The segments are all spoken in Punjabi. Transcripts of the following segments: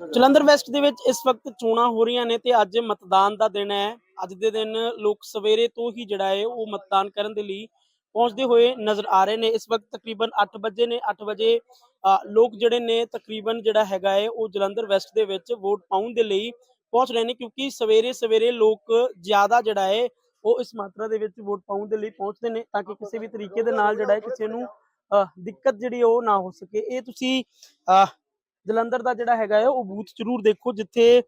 ਜਲੰਧਰ ਵੈਸਟ ਦੇ ਵਿੱਚ ਇਸ ਵਕਤ ਚੋਣਾਂ ਹੋ ਰਹੀਆਂ ਨੇ ਤੇ ਅੱਜ ਮਤਦਾਨ ਦਾ ਦਿਨ ਹੈ। ਅੱਜ ਦੇ ਦਿਨ ਲੋਕ ਸਵੇਰੇ ਤੋਂ ਹੀ ਜਿਹੜਾ ਹੈ ਉਹ ਮਤਦਾਨ ਕਰਨ ਦੇ ਲਈ ਪਹੁੰਚਦੇ ਹੋਏ ਨਜ਼ਰ ਆ ਰਹੇ ਨੇ। ਇਸ ਵਕਤ ਤਕਰੀਬਨ 8 ਵਜੇ ਨੇ। 8 ਵਜੇ ਲੋਕ ਜਿਹੜੇ ਨੇ ਤਕਰੀਬਨ ਜਿਹੜਾ ਹੈਗਾ ਹੈ ਉਹ ਜਲੰਧਰ ਵੈਸਟ ਦੇ ਵਿੱਚ ਵੋਟ ਪਾਉਣ ਦੇ ਲਈ ਪਹੁੰਚ ਰਹੇ ਨੇ ਕਿਉਂਕਿ ਸਵੇਰੇ ਸਵੇਰੇ ਲੋਕ ਜ਼ਿਆਦਾ ਜਿਹੜਾ ਹੈ ਉਹ ਇਸ ਮਾਤਰਾ ਦੇ ਵਿੱਚ ਵੋਟ ਪਾਉਣ ਦੇ ਲਈ ਪਹੁੰਚਦੇ ਨੇ ਤਾਂ ਕਿ ਕਿਸੇ ਵੀ ਤਰੀਕੇ ਦੇ ਨਾਲ ਜਿਹੜਾ ਹੈ ਕਿਸੇ ਨੂੰ ਅ, ਦਿੱਕਤ ਜਿਹੜੀ ਉਹ ਨਾ ਹੋ ਸਕੇ। ਇਹ ਤੁਸੀਂ ਅ, ਜਲੰਧਰ ਦਾ ਜਿਹੜਾ ਹੈਗਾ ਹੈ ਉਹ ਬੂਥ ਜ਼ਰੂਰ ਦੇਖੋ ਜਿੱਥੇ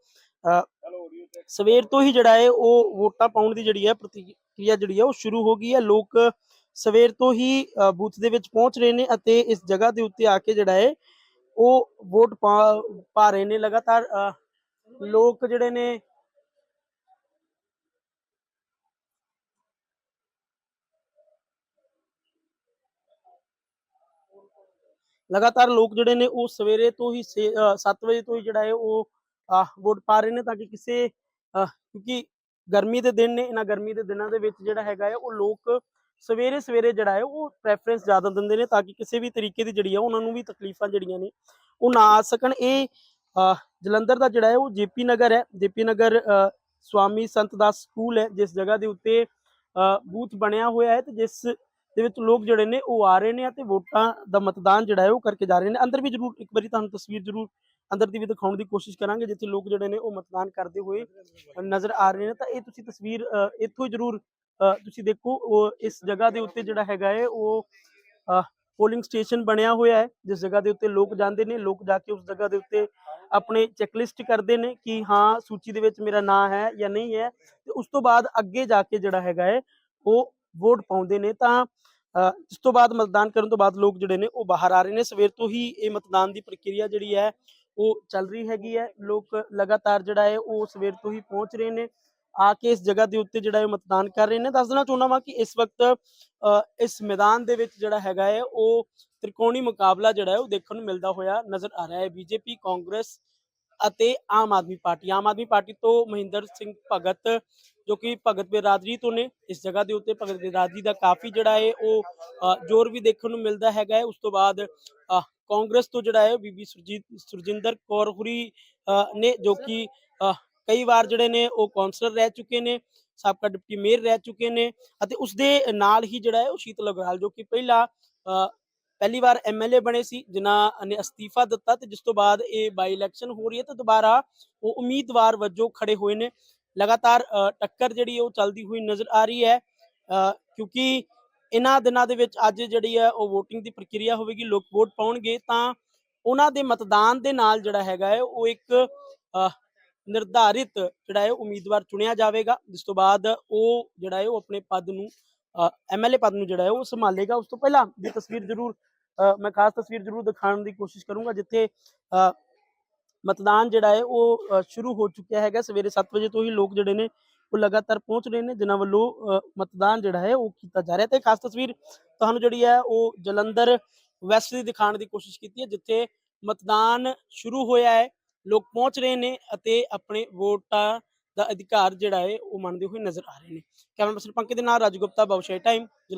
ਸਵੇਰ ਤੋਂ ਹੀ ਜਿਹੜਾ ਹੈ ਉਹ ਵੋਟਾਂ ਪਾਉਣ ਦੀ ਜਿਹੜੀ ਹੈ ਪ੍ਰਤੀਕਿਰਿਆ ਜਿਹੜੀ ਹੈ ਉਹ ਸ਼ੁਰੂ ਹੋ ਗਈ ਹੈ। ਲੋਕ ਸਵੇਰ ਤੋਂ ਹੀ ਬੂਥ ਦੇ ਵਿੱਚ ਪਹੁੰਚ ਰਹੇ ਨੇ ਅਤੇ ਇਸ ਜਗ੍ਹਾ ਦੇ ਉੱਤੇ ਆ ਕੇ ਜਿਹੜਾ ਹੈ ਉਹ ਵੋਟ ਪਾ ਪਾ ਰਹੇ ਨੇ ਲਗਾਤਾਰ ਅ, ਲੋਕ ਜਿਹੜੇ ਨੇ ਲਗਾਤਾਰ ਲੋਕ ਜਿਹੜੇ ਨੇ ਉਹ ਸਵੇਰੇ ਤੋਂ ਹੀ 7 ਵਜੇ ਤੋਂ ਹੀ ਜਿਹੜਾ ਹੈ ਉਹ ਵੋਟ ਪਾ ਰਹੇ ਨੇ ਤਾਂ ਕਿ ਕਿਸੇ ਕਿਉਂਕਿ ਗਰਮੀ ਦੇ ਦਿਨ ਨੇ, ਇਹਨਾਂ ਗਰਮੀ ਦੇ ਦਿਨਾਂ ਦੇ ਵਿੱਚ ਜਿਹੜਾ ਹੈਗਾ ਹੈ ਉਹ ਲੋਕ ਸਵੇਰੇ ਸਵੇਰੇ ਜਿਹੜਾ ਹੈ ਉਹ ਪ੍ਰੈਫਰੈਂਸ ਜ਼ਿਆਦਾ ਦਿੰਦੇ ਨੇ ਤਾਂ ਕਿ ਕਿਸੇ ਵੀ ਤਰੀਕੇ ਦੀ ਜਿਹੜੀ ਆ ਉਹਨਾਂ ਨੂੰ ਵੀ ਤਕਲੀਫਾਂ ਜਿਹੜੀਆਂ ਨੇ ਉਹ ਨਾ ਆ ਸਕਣ। ਇਹ ਜਲੰਧਰ ਦਾ ਜਿਹੜਾ ਹੈ ਉਹ ਜੇਪੀ ਨਗਰ ਹੈ। ਜੇਪੀ ਨਗਰ ਸਵਾਮੀ ਸੰਤ ਦਾਸ ਸਕੂਲ ਹੈ, ਜਿਸ ਜਗ੍ਹਾ ਦੇ ਉੱਤੇ ਬੂਥ ਬਣਿਆ ਹੋਇਆ ਹੈ ਤੇ ਜਿਸ ਦੇ ਵਿੱਚ ਲੋਕ ਜਿਹੜੇ ਨੇ ਉਹ ਆ ਰਹੇ ਨੇ ਅਤੇ ਵੋਟਾਂ ਦਾ ਮਤਦਾਨ ਜਿਹੜਾ ਹੈ ਉਹ ਕਰਕੇ ਜਾ ਰਹੇ ਨੇ। ਅੰਦਰ ਵੀ ਜ਼ਰੂਰ ਇੱਕ ਵਾਰੀ ਤੁਹਾਨੂੰ ਤਸਵੀਰ ਜ਼ਰੂਰ ਅੰਦਰ ਦੀ ਵੀ ਦਿਖਾਉਣ ਦੀ ਕੋਸ਼ਿਸ਼ ਕਰਾਂਗੇ, ਜਿੱਥੇ ਲੋਕ ਜਿਹੜੇ ਨੇ ਉਹ ਮਤਦਾਨ ਕਰਦੇ ਹੋਏ ਨਜ਼ਰ ਆ ਰਹੇ ਨੇ। ਤਾਂ ਇਹ ਤੁਸੀਂ ਤਸਵੀਰ ਇੱਥੋਂ ਜ਼ਰੂਰ ਤੁਸੀਂ ਦੇਖੋ, ਉਹ ਇਸ ਜਗ੍ਹਾ ਦੇ ਉੱਤੇ ਜਿਹੜਾ ਹੈਗਾ ਹੈ, ਉਹ ਪੋਲਿੰਗ ਸਟੇਸ਼ਨ ਬਣਿਆ ਹੋਇਆ ਹੈ, ਜਿਸ ਜਗ੍ਹਾ ਦੇ ਉੱਤੇ ਲੋਕ ਜਾਂਦੇ ਨੇ, ਲੋਕ ਜਾ ਕੇ ਉਸ ਜਗ੍ਹਾ ਦੇ ਉੱਤੇ ਆਪਣੇ ਚੈੱਕਲਿਸਟ ਕਰਦੇ ਨੇ ਕਿ ਹਾਂ, ਸੂਚੀ ਦੇ ਵਿੱਚ ਮੇਰਾ ਨਾਂ ਹੈ ਜਾਂ ਨਹੀਂ ਹੈ। ਤੇ ਉਸ ਤੋਂ ਬਾਅਦ ਅੱਗੇ ਜਾ ਕੇ ਜਿਹੜਾ ਹੈਗਾ ਹੈ, ਉਹ ਵੋਟ ਪਾਉਂਦੇ ਨੇ ਤਾਂ ਇਸ ਤੋਂ ਬਾਅਦ ਮਤਦਾਨ ਕਰਨ ਤੋਂ ਬਾਅਦ ਲੋਕ ਜਿਹੜੇ ਨੇ ਉਹ ਬਾਹਰ ਆ ਰਹੇ ਨੇ। ਸਵੇਰ ਤੋਂ ਹੀ ਇਹ ਮਤਦਾਨ ਦੀ ਪ੍ਰਕਿਰਿਆ ਜਿਹੜੀ ਹੈ ਉਹ ਚੱਲ ਰਹੀ ਹੈਗੀ ਹੈ। ਲੋਕ ਲਗਾਤਾਰ ਜਿਹੜਾ ਹੈ ਉਹ ਸਵੇਰ ਤੋਂ ਹੀ ਪਹੁੰਚ ਰਹੇ ਨੇ। ਆ ਕੇ ਇਸ ਜਗ੍ਹਾ ਦੇ ਉੱਤੇ ਜਿਹੜਾ ਹੈ ਮਤਦਾਨ ਕਰ ਰਹੇ ਨੇ। ਦੱਸ ਦੇਣਾ ਚਾਹੁੰਦਾ ਵਾਂ ਕਿ ਇਸ ਵਕਤ ਅ, ਇਸ ਮੈਦਾਨ ਦੇ ਵਿੱਚ ਜਿਹੜਾ ਹੈਗਾ ਹੈ ਉਹ ਤ੍ਰਿਕੋਣੀ ਮੁਕਾਬਲਾ ਜਿਹੜਾ ਹੈ ਉਹ ਦੇਖਣ ਨੂੰ ਮਿਲਦਾ ਹੋਇਆ ਨਜ਼ਰ ਆ ਰਿਹਾ ਹੈ। ਬੀਜੇਪੀ ਕਾਂਗਰਸ ਅਤੇ ਆਮ ਆਦਮੀ ਪਾਰਟੀ। ਆਮ ਆਦਮੀ ਪਾਰਟੀ ਤੋਂ ਮਹਿੰਦਰ ਸਿੰਘ ਭਗਤ ਜੋ ਕਿ ਭਗਤ ਬਿਰਾਦਰੀ ਤੋਂ ਨੇ ਇਸ ਜਗ੍ਹਾ ਦੇ ਉੱਤੇ ਭਗਤ ਬਿਰਾਦਰੀ ਦਾ ਕਾਫੀ ਜਿਹੜਾ ਹੈ ਉਹ ਜ਼ੋਰ ਵੀ ਦੇਖਣ ਨੂੰ ਮਿਲਦਾ ਹੈਗਾ ਉਸ ਤੋਂ ਬਾਅਦ ਕਾਂਗਰਸ ਤੋਂ ਜਿਹੜਾ ਹੈ ਬੀਬੀ ਸੁਰਜੀਤ ਸੁਰਜਿੰਦਰ ਕੌਰ ਹੁਰੀ ਨੇ ਜੋ ਕਿ ਕਈ ਵਾਰ ਜਿਹੜੇ ਨੇ ਉਹ ਕੌਂਸਲਰ ਰਹਿ ਚੁੱਕੇ ਨੇ ਸਾਬਕਾ ਡਿਪਟੀ ਮੇਅਰ ਰਹਿ ਚੁੱਕੇ ਨੇ ਅਤੇ ਉਸ ਦੇ ਨਾਲ ਹੀ ਜਿਹੜਾ ਹੈ ਉਹ ਸ਼ੀਤਲ ਅਗਰਾਲ ਜੋ ਕਿ ਪਹਿਲਾਂ ਅ, ਪਹਿਲੀ ਵਾਰ ਐਮਐਲਏ ਬਣੇ ਸੀ ਜਿਨ੍ਹਾਂ ਨੇ ਅਸਤੀਫਾ ਦਿੱਤਾ ਤੇ ਜਿਸ ਤੋਂ ਬਾਅਦ ਇਹ ਬਾਈ ਇਲੈਕਸ਼ਨ ਹੋ ਰਹੀ ਹੈ ਤੇ ਦੁਬਾਰਾ ਉਹ ਉਮੀਦਵਾਰ ਵਜੋਂ ਖੜੇ ਹੋਏ ਨੇ। ਲਗਾਤਾਰ ਟੱਕਰ ਜਿਹੜੀ ਹੈ ਉਹ ਚੱਲਦੀ ਹੋਈ ਨਜ਼ਰ ਆ ਰਹੀ ਹੈ। ਕਿਉਂਕਿ ਇਹਨਾਂ ਦਿਨਾਂ ਦੇ ਵਿੱਚ ਅੱਜ ਜਿਹੜੀ ਹੈ ਉਹ VOTING ਦੀ ਪ੍ਰਕਿਰਿਆ ਹੋਵੇਗੀ ਲੋਕ ਵੋਟ ਪਾਉਣਗੇ ਤਾਂ ਉਹਨਾਂ ਦੇ ਮਤਦਾਨ ਦੇ ਨਾਲ ਜਿਹੜਾ ਹੈਗਾ ਹੈ ਉਹ ਇੱਕ ਨਿਰਧਾਰਿਤ ਜਿਹੜਾ ਹੈ ਉਮੀਦਵਾਰ ਚੁਣਿਆ ਜਾਵੇਗਾ। ਜਿਸ ਤੋਂ ਬਾਅਦ ਉਹ ਜਿਹੜਾ ਹੈ ਉਹ ਆਪਣੇ ਪਦ ਨੂੰ ਐਮਐਲਏ ਪਦ ਨੂੰ ਜਿਹੜਾ ਹੈ ਉਹ ਸੰਭਾਲੇਗਾ। ਉਸ ਤੋਂ ਪਹਿਲਾਂ ਦੀ ਤਸਵੀਰ ਜ਼ਰੂਰ ਅ, ਮੈਂ ਖਾਸ ਤਸਵੀਰ ਜ਼ਰੂਰ ਦਿਖਾਉਣ ਦੀ ਕੋਸ਼ਿਸ਼ ਕਰੂੰਗਾ ਜਿੱਥੇ ਅ, ਮਤਦਾਨ ਜਿਹੜਾ ਹੈ ਉਹ ਸ਼ੁਰੂ ਹੋ ਚੁੱਕਿਆ ਹੈਗਾ ਸਵੇਰੇ 7 ਵਜੇ ਤੋਂ ਹੀ ਲੋਕ ਜਿਹੜੇ ਨੇ ਉਹ ਲਗਾਤਾਰ ਪਹੁੰਚ ਰਹੇ ਨੇ ਜਿਨ੍ਹਾਂ ਵੱਲੋਂ ਮਤਦਾਨ ਜਿਹੜਾ ਹੈ ਉਹ ਕੀਤਾ ਜਾ ਰਿਹਾ ਤੇ ਖਾਸ ਤਸਵੀਰ ਤੁਹਾਨੂੰ ਜਿਹੜੀ ਹੈ ਉਹ ਜਲੰਧਰ ਵੈਸਟ ਦੀ ਦਿਖਾਉਣ ਦੀ ਕੋਸ਼ਿਸ਼ ਕੀਤੀ ਹੈ ਜਿੱਥੇ ਮਤਦਾਨ ਸ਼ੁਰੂ ਹੋਇਆ ਹੈ ਲੋਕ ਪਹੁੰਚ ਰਹੇ ਨੇ ਅਤੇ ਆਪਣੇ ਵੋਟਾਂ ਦਾ ਅਧਿਕਾਰ ਜਿਹੜਾ ਹੈ ਉਹ ਮੰਨਦੇ ਹੋਏ ਨਜ਼ਰ ਆ ਰਹੇ ਨੇ ਕੈਮਰਾ ਪਰਸਨ ਪੰਕਜ ਦੇ ਨਾਲ ਰਾਜੂ ਗੁਪਤਾ ਬਵਸ਼ੇ ਟਾਈਮ ਜਲੰਧਰ